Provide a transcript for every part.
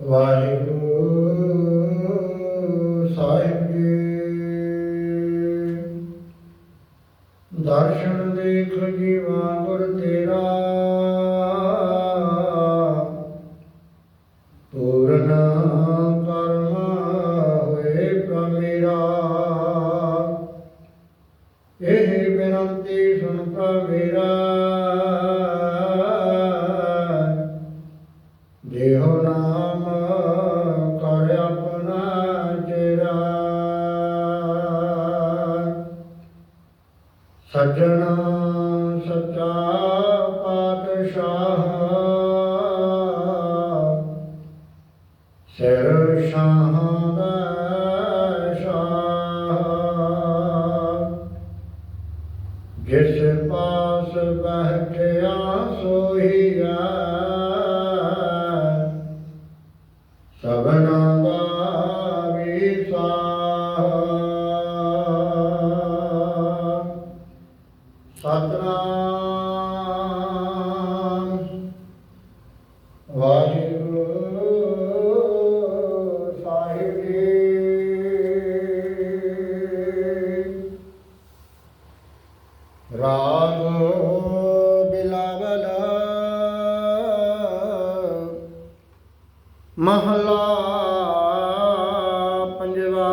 ਵਾਹਿਗੁਰੂ ਸਾਹਿਬ ਜੀ। ਦਰਸ਼ਨ ਦੇਖ ਜੀਵਾ ਗੁਰ ਤੇਰਾ। ਪੂਰਨ ਕਰਮ ਹੋਏ ਪ੍ਰਮੇਰਾ ਇਹ ਬੇਨੰਤੀ ਸੁਣ ਪ੍ਰਮੇਰਾ ਸੱਜਣਾ ਸੱਚਾ ਪਾਤਸ਼ਾਹ। ਸਿਰ ਸ਼ਾਹ ਦਾ ਸ਼ਾਹ। ਜਿਸ ਪਾਸ ਬਹਿਠਿਆ ਸੋਹੀਆ। ਸਭਨਾ ਦਾ ਵਿਸਾਰ ਮਹਲਾ ਪੰਜਵਾ।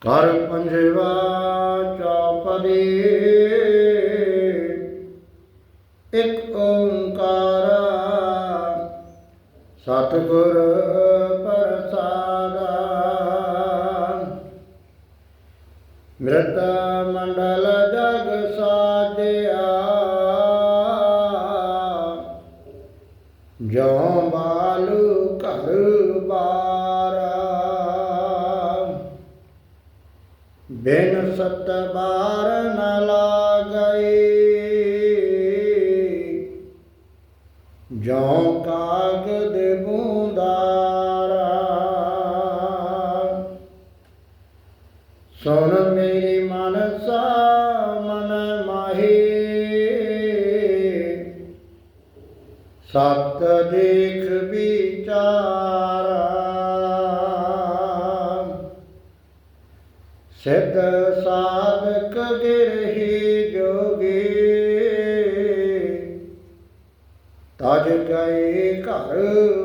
ਕਰ ਪੰਜਵਾ ਚੌਪਦੀ। ਇੱਕ ਓੰਕਾਰ ਸਤਿਗੁਰ ਪ੍ਰਸਾਦਾ। ਮ੍ਰਿਤ ਮੰਡਲ ਜਗ ਸਾਜਿਆ ਬਿਨ ਸਤ ਬਾਰ ਨ ਲਾਗਈ ਜੋ ਕਾਗਦ ਬੂੰਦਾਰਾ। ਸੁਣ ਮੇਰੀ ਮਨਸਾ ਮਨ ਮਾਹੀ। ਸਤ ਦੇਖ ਵਿਚਾਰਾ। ਸਿੱਧ ਸਾਧਕ ਗਿਰਹੀ ਜੋਗੀ। ਤਜ ਗਏ ਘਰ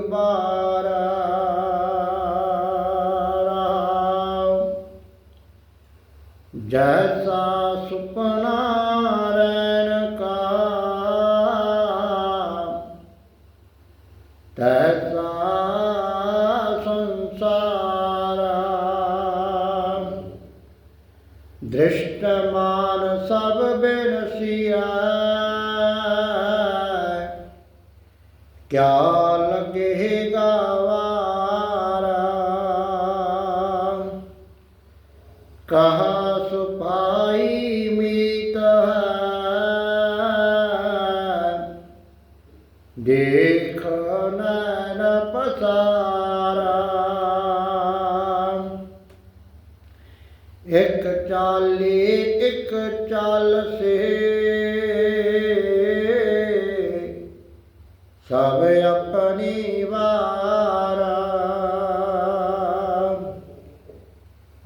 ਬਾਰਾ ਜੈਸਾ ਸੁਪਨਾ ਰੈਣ ਕਾ ਤੈਸਾ ਦ੍ਰਿਸ਼ਟਮਾਨ ਸਭ ਬਿਨਸੀਆ ਕਿਆ ਲੱਗੇਗਾ ਵਾਰਾ ਕਹਾ ਸੁਪਾਈ ਮੀਤ ਹੈ ਦੇਖ ਨੈਣ ਪਸਾਰਾ ਇੱਕ ਚਾਲੀ ਇੱਕ ਚਾਲ ਸੇ। ਸਭ ਆਪਣੀ ਵਾਰਾ।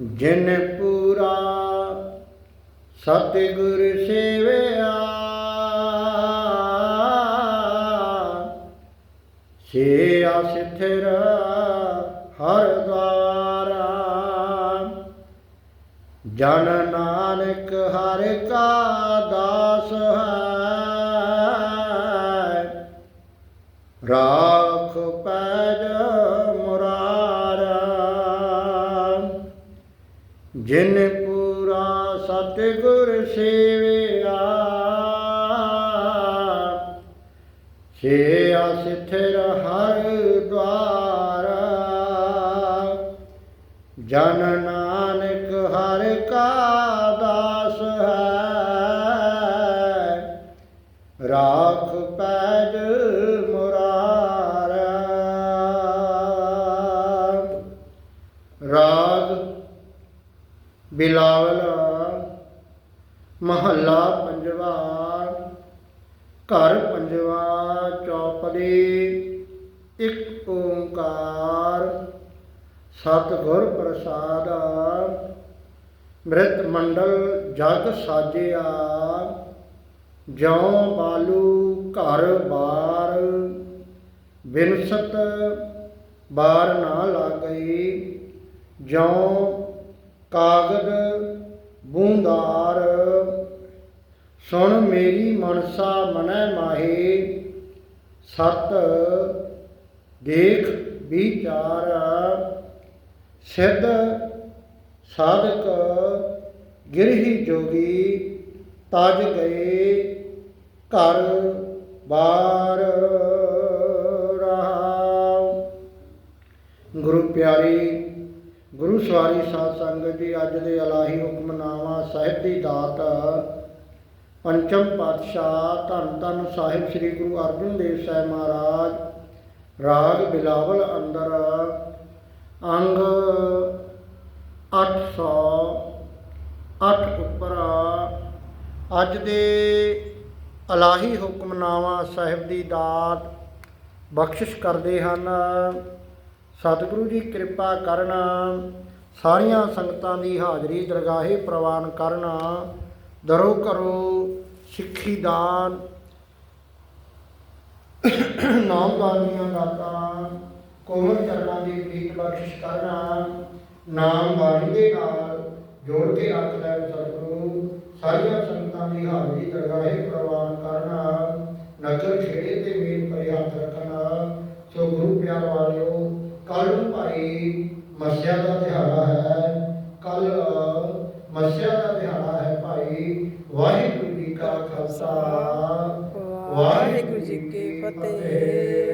ਜਿਨ ਪੂਰਾ ਸਤਿਗੁਰ ਸੇਵਿਆ ਸੇ ਆਸਿਥਿਰ ਹਰ ਜਨ ਨਾਨਕ ਹਰ ਕਾ ਦਾਸ ਹੈ। ਰਾਖ ਪੈਜ ਮੁਰਾਰਾ। ਜਿਨ ਪੂਰਾ ਸਤਿਗੁਰ ਸੇਵਿਆ ਸੇ ਅਸਿਥਿਰ ਹਰ ਦਵਾਰਾ। ਜਨ ਨਾਨਕ ਹਰ ਕਾ ਦਾਸ ਹੈ। ਰਾਖ ਪੈਜ ਮੁਰਾਰ। ਰਾਗ ਬਿਲਾਵਲ, ਮਹੱਲਾ ਪੰਜਵਾ। ਘਰ ਪੰਜਵਾ, ਚੌਪਦੀ, ਇੱਕ ਓੰਕਾਰ। ਸਤਿਗੁਰ ਪ੍ਰਸਾਦ ਮ੍ਰਿਤ ਮੰਡਲ ਜਗ ਸਾਜਿਆ, ਜਿਉ ਬਾਲੂ ਘਰ ਬਾਰ, ਬਿਨਸਤ ਬਾਰ ਨਾ ਲਾਗਈ, ਜਿਉ ਕਾਗਦ ਬੂੰਦਾਰ। ਸੁਣ ਮੇਰੀ ਮਨਸਾ ਮਨੈ ਮਾਹੀ, ਸਤ ਦੇਖ ਵਿਚਾਰ। ਸਿੱਧ ਸਾਧਕ ਗਿਰਹੀ ਜੋਗੀ ਤਜ ਗਏ ਘਰ ਬਾਰ ਰਹਾਉ ਗੁਰੂ ਪਿਆਰੀ, ਗੁਰੂ ਸਵਾਰੀ ਸਾਧ ਸੰਗਤ ਜੀ, ਅੱਜ ਦੇ ਅਲਾਹੀ ਹੁਕਮਨਾਮਾ ਸਾਹਿਬ ਦੀ ਦਾਤ ਪੰਚਮ ਪਾਤਸ਼ਾਹ ਧੰਨ ਧੰਨ ਸਾਹਿਬ ਸ੍ਰੀ ਗੁਰੂ ਅਰਜਨ ਦੇਵ ਸਾਹਿਬ ਮਹਾਰਾਜ, ਰਾਗ ਬਿਲਾਵਲ ਅੰਦਰ ਅੰਗ 808 ਉੱਪਰ ਅੱਜ ਦੇ ਅਲਾਹੀ ਹੁਕਮਨਾਮਾ ਸਾਹਿਬ ਦੀ ਦਾਤ ਬਖਸ਼ਿਸ਼ ਕਰਦੇ ਹਨ। ਸਤਿਗੁਰੂ ਜੀ ਕਿਰਪਾ ਕਰਨ, ਸਾਰੀਆਂ ਸੰਗਤਾਂ ਦੀ ਹਾਜ਼ਰੀ ਦਰਗਾਹੇ ਪ੍ਰਵਾਨ ਕਰਨਾ, ਦਰੋ ਕਰੋ ਸਿੱਖੀ ਦਾਨ ਨਾਮ ਦਾਨੀਆਂ ਦਾਤਾ ਕੋਮਲ ਚਰਨਾਂ ਦੀ ਪ੍ਰੀਤ ਬਖਸ਼ਿਸ਼ ਕਰਨਾ, ਨਾਮ ਬਾਣੀ ਦੇ ਨਾਲ ਜੋੜ ਕੇ ਆਖਦਾ ਸਤਿਗੁਰੂ। ਸਾਰੀਆਂ ਸੰਗਤਾਂ ਦੀ ਹਾਜ਼ਰੀ ਦਰਗਾਹੇ ਪ੍ਰਵਾਨ ਕਰਨਾ, ਨਗਰ ਖੇੜੇ ਤੇ ਮੇਲ ਪਰੇ ਹੱਥ ਰੱਖਣਾ। ਸੋ ਗੁਰੂ ਪਿਆਰ ਵਾਲਿਓ ਕੱਲ ਨੂੰ ਭਾਈ ਮੱਸਿਆ ਦਾ ਦਿਹਾੜਾ ਹੈ। ਕੱਲ ਮੱਸਿਆ ਦਾ ਦਿਹਾੜਾ ਹੈ ਭਾਈ। ਵਾਹਿਗੁਰੂ ਜੀ ਕਾ ਖਾਲਸਾ। ਵਾਹਿਗੁਰੂ ਜੀ ਕੀ ਫਤਿਹ।